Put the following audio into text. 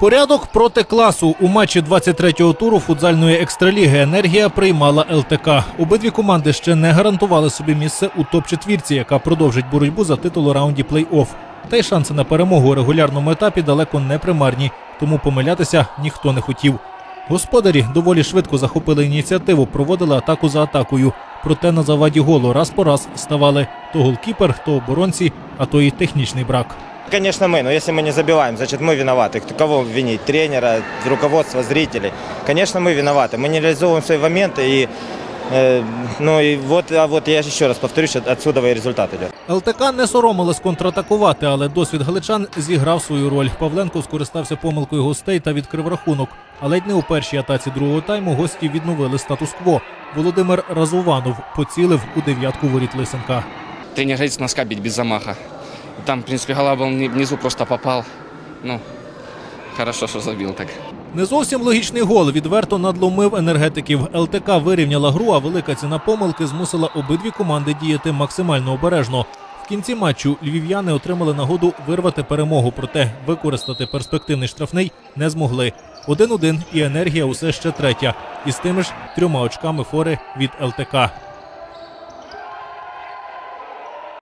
Порядок проти класу у матчі 23-го туру футзальної екстраліги Енергія приймала ЛТК. Обидві команди ще не гарантували собі місце у топ-четвірці, яка продовжить боротьбу за титул у раунді плей-офф. Та й шанси на перемогу у регулярному етапі далеко не примарні, тому помилятися ніхто не хотів. Господарі доволі швидко захопили ініціативу, проводили атаку за атакою. Проте на заваді голу раз по раз ставали то голкіпер, то оборонці, а то і технічний брак. Конечно, мы, но если мы не забиваем, значит мы виноваты. Кто- Кого винить? Тренера, руководство, зрителей? Конечно, мы виноваты. Мы не реализовываем свои моменты и э, ну и вот, а вот я еще раз повторюсь, от- отсюда и результат идет. ЛТК не соромилась контратакувати, але досвід галичан зіграв свою роль. Павленко скористався помилкою гостей та відкрив рахунок. А ледь не у першій атаці другого тайму гості відновили статус-кво. Володимир Разуванов поцілив у дев'ятку воріт Лисенка. тренер говорит с носка бить без замаха. Там, в принципе, голова был внизу, просто попал. Ну, хорошо, что забил так. Не зовсім логічний гол відверто надломив енергетиків. ЛТК вирівняла гру, а велика ціна помилки змусила обидві команди діяти максимально обережно. В кінці матчу львів'яни отримали нагоду вирвати перемогу, проте використати перспективний штрафний не змогли. 1-1 і енергія усе ще третя, із тими ж трьома очками фори від ЛТК.